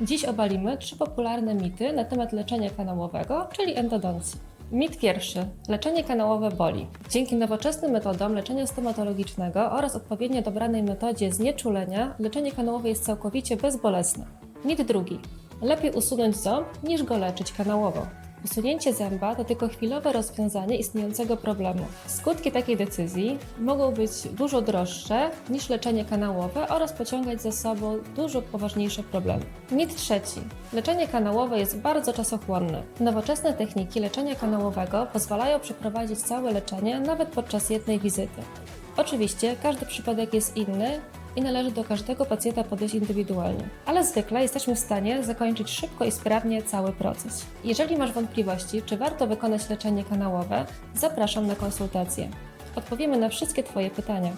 Dziś obalimy trzy popularne mity na temat leczenia kanałowego, czyli endodoncji. Mit pierwszy. Leczenie kanałowe boli. Dzięki nowoczesnym metodom leczenia stomatologicznego oraz odpowiednio dobranej metodzie znieczulenia, leczenie kanałowe jest całkowicie bezbolesne. Mit drugi. Lepiej usunąć ząb niż go leczyć kanałowo. Usunięcie zęba to tylko chwilowe rozwiązanie istniejącego problemu. Skutki takiej decyzji mogą być dużo droższe niż leczenie kanałowe oraz pociągać za sobą dużo poważniejsze problemy. Mit trzeci. Leczenie kanałowe jest bardzo czasochłonne. Nowoczesne techniki leczenia kanałowego pozwalają przeprowadzić całe leczenie nawet podczas jednej wizyty. Oczywiście każdy przypadek jest inny i należy do każdego pacjenta podejść indywidualnie, ale zwykle jesteśmy w stanie zakończyć szybko i sprawnie cały proces. Jeżeli masz wątpliwości, czy warto wykonać leczenie kanałowe, zapraszam na konsultację. Odpowiemy na wszystkie Twoje pytania.